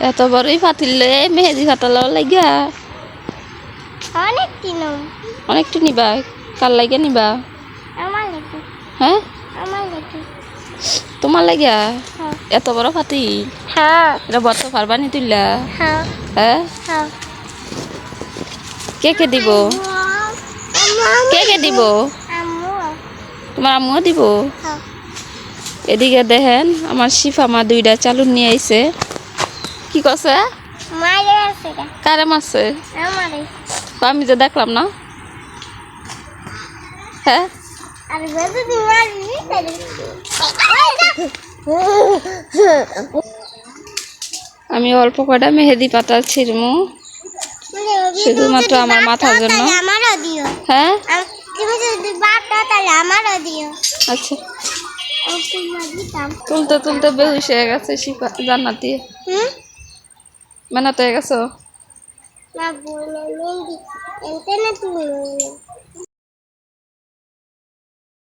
এত বড়ই ফাটিলে মেহেদি ফাটালো লাগিয়া। অনেক কিনুম অনেকটা নিবা কার লাগিয়া নিবা? আমার লেগে হ্যাঁ? আমার লেগে তোমার লাগিয়া? হ্যাঁ। এত বড় ফাটি হ্যাঁ। এটা বর্ত পারবানি তুললা হ্যাঁ। হ্যাঁ? হ্যাঁ। কে কে দিব? কে কে দিব? তোমার আম্মুও দিব? এদিকে দেখেন আমার শিফা মা দুইটা চালুন নিয়ে আইছে। কি কছে কারে মারছে? আমি যে দেখলাম না। হ্যাঁ? আমি অল্প কটা মেহেদি পাতা ছিড়মু। শুধুমাত্র আমার মাথার জন্য। হ্যাঁ? আচ্ছা। তুলতে তুলতে বেহুশ হয়ে গেছে জান্নাতি। হুম? মেনাতে হয়ে গেছো না বলে মেহেন্দি এতে না